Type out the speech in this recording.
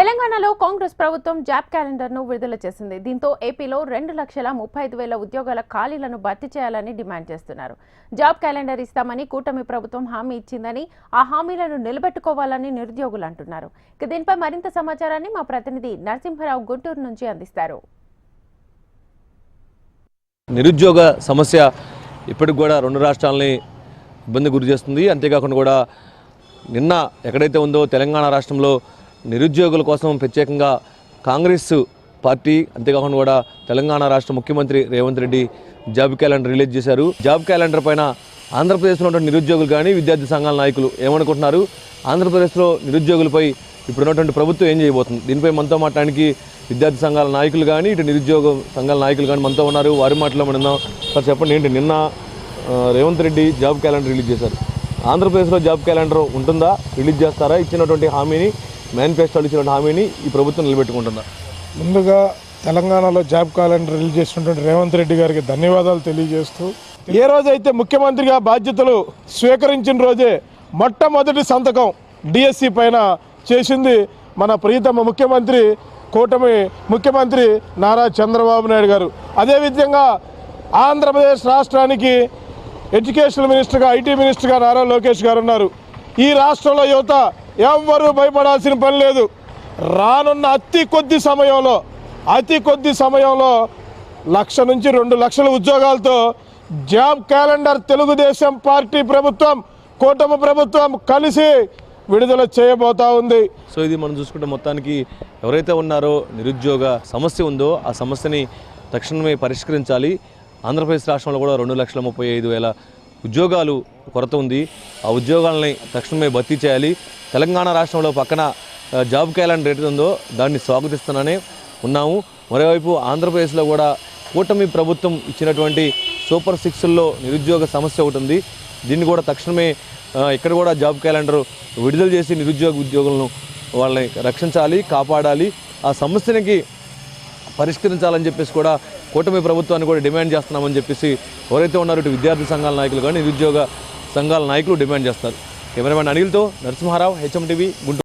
తెలంగాణలో కాంగ్రెస్ ప్రభుత్వం జాబ్ క్యాలెండర్ను విడుదల చేసింది. దీంతో ఏపీలో రెండు లక్షల ముప్పై ఐదు వేల ఉద్యోగాల ఖాళీలను భర్తీ చేయాలని డిమాండ్ చేస్తున్నారు. జాబ్ క్యాలెండర్ ఇస్తామని కూటమి ప్రభుత్వం హామీ ఇచ్చిందని ఆ హామీలను నిలబెట్టుకోవాలని నిరుద్యోగులు అంటున్నారు. ఇక దీనిపై మరింత సమాచారాన్ని మా ప్రతినిధి నరసింహరావు గుంటూరు నుంచి అందిస్తారు. నిరుద్యోగ సమస్య ఇప్పటికి కూడా రెండు రాష్ట్రాలని ఇబ్బంది గురి చేస్తుంది. అంతేకాకుండా కూడా నిన్న ఎక్కడైతే ఉందో తెలంగాణ రాష్ట్రంలో నిరుద్యోగుల కోసం ప్రత్యేకంగా కాంగ్రెస్ పార్టీ అంతేకాకుండా కూడా తెలంగాణ రాష్ట్ర ముఖ్యమంత్రి Revanth Reddy job calendar release చేశారు. జాబ్ క్యాలెండర్ పైన ఆంధ్రప్రదేశ్లో ఉన్న నిరుద్యోగులు కానీ విద్యార్థి సంఘాల నాయకులు ఏమనుకుంటున్నారు? ఆంధ్రప్రదేశ్లో నిరుద్యోగులపై ఇప్పుడు ఉన్నటువంటి ప్రభుత్వం ఏం చేయబోతుంది? దీనిపై మనతో మాట్లాడడానికి విద్యార్థి సంఘాల నాయకులు కానీ ఇటు నిరుద్యోగ సంఘాల నాయకులు కానీ మనతో ఉన్నారు. వారి మాటలో మనం సార్ చెప్పండి. ఏంటి? నిన్న Revanth Reddy job calendar release చేశారు. ఆంధ్రప్రదేశ్లో జాబ్ క్యాలెండర్ ఉంటుందా? రిలీజ్ చేస్తారా? ఇచ్చినటువంటి హామీని మేనిఫెస్టోలు ఇచ్చిన హామీని ఈ ప్రభుత్వం నిలబెట్టుకుంటుందా? ముందుగా తెలంగాణలో జాబ్ క్యాలెండర్ రిలీజ్ చేసినటువంటి రేవంత్ రెడ్డి గారికి ధన్యవాదాలు తెలియజేస్తూ ఏ రోజైతే ముఖ్యమంత్రిగా బాధ్యతలు స్వీకరించిన రోజే మొట్టమొదటి సంతకం డిఎస్సి పైన చేసింది మన ప్రీతమ ముఖ్యమంత్రి కూటమి ముఖ్యమంత్రి నారా చంద్రబాబు నాయుడు గారు. అదేవిధంగా ఆంధ్రప్రదేశ్ రాష్ట్రానికి ఎడ్యుకేషన్ మినిస్టర్గా ఐటీ మినిస్టర్గా నారా లోకేష్ గారు ఉన్నారు. ఈ రాష్ట్రంలో యువత ఎవ్వరూ భయపడాల్సిన పని లేదు. రానున్న అతి కొద్ది సమయంలో అతి కొద్ది సమయంలో లక్ష నుంచి రెండు లక్షల ఉద్యోగాలతో జాబ్ క్యాలెండర్ తెలుగుదేశం పార్టీ ప్రభుత్వం కూటమి ప్రభుత్వం కలిసి విడుదల చేయబోతా ఉంది. సో ఇది మనం చూసుకుంటే మొత్తానికి ఎవరైతే ఉన్నారో నిరుద్యోగ సమస్య ఉందో ఆ సమస్యని తక్షణమే పరిష్కరించాలి. ఆంధ్రప్రదేశ్ రాష్ట్రంలో కూడా రెండు లక్షల ముప్పై ఐదు వేల ఉద్యోగాలు కొరత ఉంది. ఆ ఉద్యోగాలని తక్షణమే భర్తీ చేయాలి. తెలంగాణ రాష్ట్రంలో పక్కన జాబ్ క్యాలెండర్ రేటు ఉందో దాన్ని స్వాగతిస్తున్నానే ఉన్నాము. మరోవైపు ఆంధ్రప్రదేశ్లో కూడా కూటమి ప్రభుత్వం ఇచ్చినటువంటి సూపర్ సిక్స్ల్లో నిరుద్యోగ సమస్య ఒకటి ఉంది. దీన్ని కూడా తక్షణమే ఇక్కడ కూడా జాబ్ క్యాలెండర్ విడుదల చేసి నిరుద్యోగ ఉద్యోగులను వాళ్ళని రక్షించాలి కాపాడాలి. ఆ సమస్యనికి పరిష్కరించాలని చెప్పేసి కూడా కూటమి ప్రభుత్వాన్ని కూడా డిమాండ్ చేస్తున్నామని చెప్పేసి ఎవరైతే ఉన్నారో ఇటు విద్యార్థి సంఘాల నాయకులు కానీ నిరుద్యోగ సంఘాల నాయకులు డిమాండ్ చేస్తారు. కెమెరామెన్ అనిల్తో నరసింహారావు హెచ్ఎం టీవీ గుంటూరు.